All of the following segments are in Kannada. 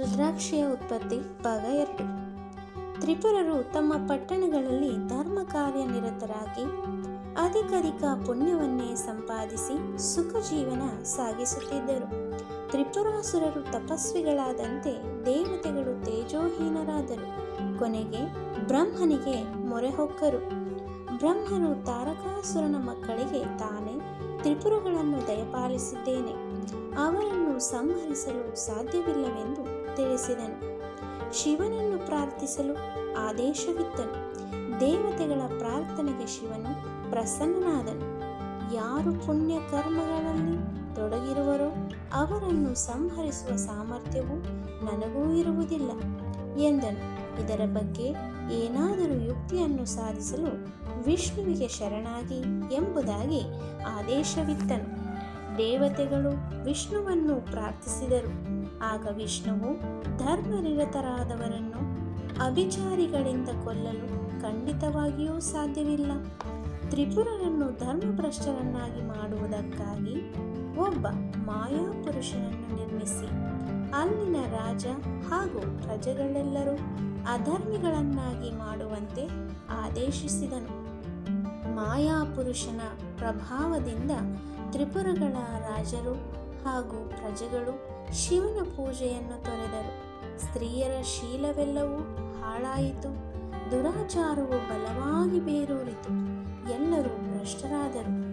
ರುದ್ರಾಕ್ಷಿಯ ಉತ್ಪತ್ತಿ ಭಾಗ ಎರಡು. ತ್ರಿಪುರರು ತಮ್ಮ ಪಟ್ಟಣಗಳಲ್ಲಿ ಧರ್ಮ ಕಾರ್ಯನಿರತರಾಗಿ ಅಧಿಕಧಿಕ ಪುಣ್ಯವನ್ನೇ ಸಂಪಾದಿಸಿ ಸುಖ ಜೀವನ ಸಾಗಿಸುತ್ತಿದ್ದರು. ತ್ರಿಪುರಾಸುರರು ತಪಸ್ವಿಗಳಾದಂತೆ ದೇವತೆಗಳು ತೇಜೋಹೀನರಾದರು. ಕೊನೆಗೆ ಬ್ರಹ್ಮನಿಗೆ ಮೊರೆ ಹೊಕ್ಕರು. ಬ್ರಹ್ಮನು ತಾರಕಾಸುರನ ಮಕ್ಕಳಿಗೆ ತಾನೇ ತ್ರಿಪುರಗಳನ್ನು ದಯಪಾಲಿಸಿದ್ದೇನೆ. ಅವರನ್ನು ಸಂಹರಿಸಲು ಸಾಧ್ಯವಿಲ್ಲವೆಂದು ತಿಳಿಸಿದನು. ಶಿವನನ್ನು ಪ್ರಾರ್ಥಿಸಲು ಆದೇಶವಿತ್ತನು. ದೇವತೆಗಳ ಪ್ರಾರ್ಥನೆಗೆ ಶಿವನು ಪ್ರಸನ್ನನಾದನು. ಯಾರು ಪುಣ್ಯ ಕರ್ಮಗಳಲ್ಲಿ ತೊಡಗಿರುವರೋ ಅವರನ್ನು ಸಂಹರಿಸುವ ಸಾಮರ್ಥ್ಯವು ನನಗೂ ಇರುವುದಿಲ್ಲ ಎಂದನು. ಇದರ ಬಗ್ಗೆ ಏನಾದರೂ ಯುಕ್ತಿಯನ್ನು ಸಾಧಿಸಲು ವಿಷ್ಣುವಿಗೆ ಶರಣಾಗಿ ಎಂಬುದಾಗಿ ಆದೇಶವಿತ್ತನು. ದೇವತೆಗಳು ವಿಷ್ಣುವನ್ನು ಪ್ರಾರ್ಥಿಸಿದರು. ಆಗ ವಿಷ್ಣುವು ಧರ್ಮನಿರತರಾದವರನ್ನು ಅಭಿಚಾರಿಗಳಿಂದ ಕೊಲ್ಲಲು ಖಂಡಿತವಾಗಿಯೂ ಸಾಧ್ಯವಿಲ್ಲ. ತ್ರಿಪುರರನ್ನು ಧರ್ಮಭ್ರಷ್ಟರನ್ನಾಗಿ ಮಾಡುವುದಕ್ಕಾಗಿ ಒಬ್ಬ ಮಾಯಾಪುರುಷನನ್ನು ನಿರ್ಮಿಸಿ, ಅಲ್ಲಿನ ರಾಜ ಹಾಗೂ ಪ್ರಜೆಗಳೆಲ್ಲರೂ ಅಧರ್ಮಿಗಳನ್ನಾಗಿ ಮಾಡುವಂತೆ ಆದೇಶಿಸಿದನು. ಮಾಯಾಪುರುಷನ ಪ್ರಭಾವದಿಂದ ತ್ರಿಪುರಗಳ ರಾಜರು ಹಾಗೂ ಪ್ರಜೆಗಳು ಶಿವನ ಪೂಜೆಯನ್ನು ತೊರೆದರು. ಸ್ತ್ರೀಯರ ಶೀಲವೆಲ್ಲವೂ ಹಾಳಾಯಿತು. ದುರಾಚಾರವು ಬಲವಾಗಿ ಬೇರೂರಿತು. ಎಲ್ಲರೂ ಭ್ರಷ್ಟರಾದರು.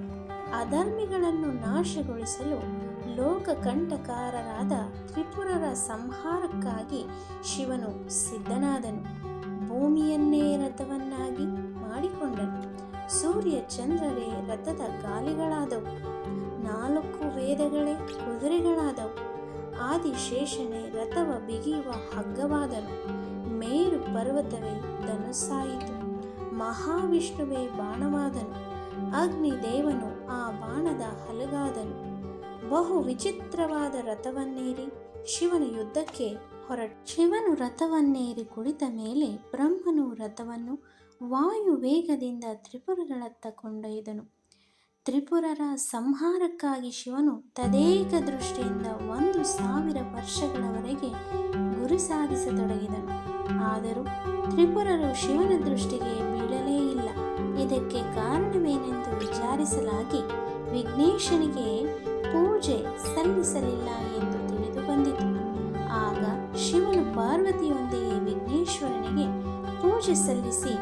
ಅಧರ್ಮಿಗಳನ್ನು ನಾಶಗೊಳಿಸಲು ಲೋಕಕಂಠಕಾರರಾದ ತ್ರಿಪುರರ ಸಂಹಾರಕ್ಕಾಗಿ ಶಿವನು ಸಿದ್ಧನಾದನು. ಭೂಮಿಯನ್ನೇ ರಥವನ್ನಾಗಿ ಮಾಡಿಕೊಂಡನು. ಸೂರ್ಯ ಚಂದ್ರರೇ, ರಥದ ಗಾಲಿಗಳಾದವು. ನಾಲ್ಕು ವೇದಗಳೇ, ಕುದುರೆಗಳಾದವು. ಆದಿಶೇಷನೇ ರಥವ ಬಿಗಿಯುವ ಹಗ್ಗವಾದನು. ಮೇರು ಪರ್ವತವೇ ಧನುಸ್ಸಾಯಿತು. ಮಹಾವಿಷ್ಣುವೇ ಬಾಣವಾದನು. ಅಗ್ನಿದೇವನು ಆ ಬಾಣದ ಹಲಗಾದನು. ಬಹು ವಿಚಿತ್ರವಾದ ರಥವನ್ನೇರಿ ಶಿವನ ಯುದ್ಧಕ್ಕೆ ಹೊರಟ. ಶಿವನು ರಥವನ್ನೇರಿ ಕುಳಿತ ಮೇಲೆ ಬ್ರಹ್ಮನು ರಥವನ್ನು ವಾಯು ವೇಗದಿಂದ ತ್ರಿಪುರಗಳತ್ತ ಕೊಂಡೊಯ್ದನು. ತ್ರಿಪುರರ ಸಂಹಾರಕ್ಕಾಗಿ ಶಿವನು ತದೇಕ ದೃಷ್ಟಿಯಿಂದ ಒಂದು ಸಾವಿರ ವರ್ಷಗಳವರೆಗೆ ಗುರಿ ಸಾಧಿಸತೊಡಗಿದನು. ಆದರೂ ತ್ರಿಪುರರು ಶಿವನ ದೃಷ್ಟಿಗೆ ಬೀಳಲೇ ಇಲ್ಲ. ಇದಕ್ಕೆ ಕಾರಣವೇನೆಂದು ವಿಚಾರಿಸಲಾಗಿ ವಿಘ್ನೇಶನಿಗೆ ಪೂಜೆ ಸಲ್ಲಿಸಲಿಲ್ಲ ಎಂದು ತಿಳಿದು ಬಂದಿತು. ಆಗ ಶಿವನು ಪಾರ್ವತಿಯೊಂದಿಗೆ ವಿಘ್ನೇಶ್ವರನಿಗೆ ಪೂಜೆ ಸಲ್ಲಿಸಿ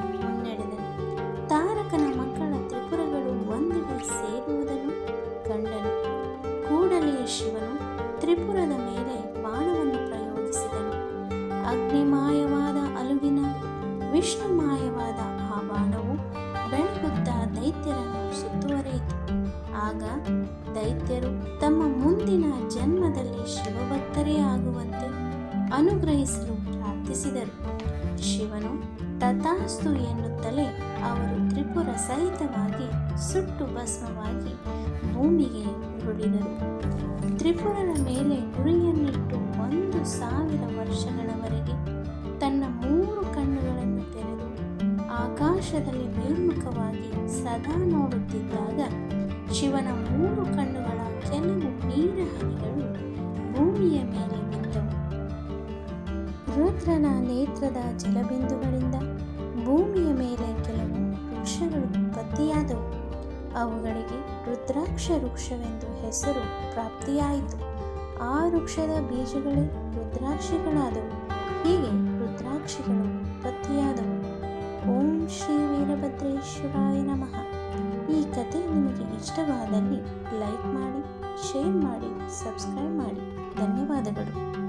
ಶಿವನು ತ್ರಿಪುರದ ಮೇಲೆ ಬಾಣವನ್ನು ಪ್ರಯೋಗಿಸಿದನು. ಅಗ್ನಿಮಾಯವಾದ ಅಲುಗಿನ ವಿಷ್ಣುಮಾಯವಾದ ಆ ಬಾಣವು ಬೆಳಗುತ್ತಾ ದೈತ್ಯರನ್ನು ಸುತ್ತುವರಿಯಿತು. ಆಗ ದೈತ್ಯರು ತಥಾಸ್ತು ಎನ್ನುತ್ತಲೇ ಅವರು ತ್ರಿಪುರ ಸಹಿತವಾಗಿ ಸುಟ್ಟು ಭಸ್ಮವಾಗಿ ಭೂಮಿಗೆ ಉರುಳಿದರು ತ್ರಿಪುರನ ಮೇಲೆ ಗುರಿಯನ್ನಿಟ್ಟು ಒಂದು ಸಾವಿರ ವರ್ಷಗಳವರೆಗೆ ತನ್ನ ಮೂರು ಕಣ್ಣುಗಳನ್ನು ತೆರೆದು ಆಕಾಶದಲ್ಲಿ ಮೇಲ್ಮುಖವಾಗಿ ಸದಾ ನೋಡುತ್ತಿದ್ದಾಗ ಶಿವನ ಮೂರು ಕಣ್ಣುಗಳ ಕೆಲವು ನೀರ ಹನಿಗಳು ಭೂಮಿಯ ಮೇಲೆ ಬಿದ್ದವು. ರುದ್ರನ ನೇತ್ರದ ಜಲಬಿಂದುಗಳಿಂದ ಭೂಮಿಯ ಮೇಲೆ ಕೆಲವು ವೃಕ್ಷಗಳು ಉತ್ಪತ್ತಿಯಾದವು ಅವುಗಳಿಗೆ ರುದ್ರಾಕ್ಷ ವೃಕ್ಷವೆಂದು ಹೆಸರು ಪ್ರಾಪ್ತಿಯಾಯಿತು. ಆ ವೃಕ್ಷದ ಬೀಜಗಳೇ ರುದ್ರಾಕ್ಷಿಗಳಾದವು. ಹೀಗೆ ರುದ್ರಾಕ್ಷಿಗಳು ಉತ್ಪತ್ತಿಯಾದವು ಓಂ ಶ್ರೀ ವೀರಭದ್ರೇಶ್ವರಾಯ ನಮಃ. ಈ ಕತೆ ನಿಮಗೆ ಇಷ್ಟವಾದಲ್ಲಿ ಲೈಕ್ ಮಾಡಿ, ಶೇರ್ ಮಾಡಿ, ಸಬ್ಸ್ಕ್ರೈಬ್ ಮಾಡಿ. ಧನ್ಯವಾದಗಳು.